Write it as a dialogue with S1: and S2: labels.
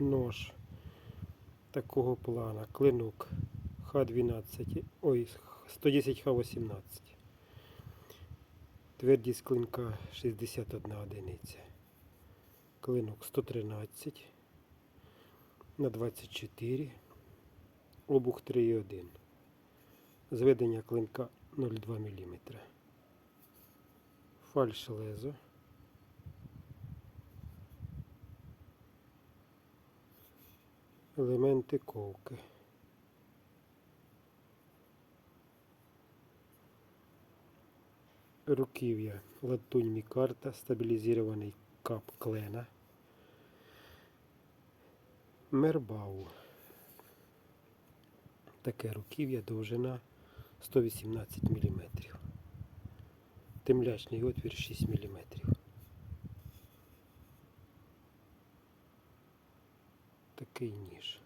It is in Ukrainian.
S1: нож такого плана, клинок Х12, ой, 110 Х18. Твердість клинка 61 одиниця. Клинок 113 на 24. Обух 3,1. Зведення клинка 0,2 мм. Фальш лезо. Елементи ковки. Руків'я латунь мікарта, стабілізований кап клена. Мербау. Таке руків'я довжина 118 мм. Темлячний отвір 6 мм. Такий ніж.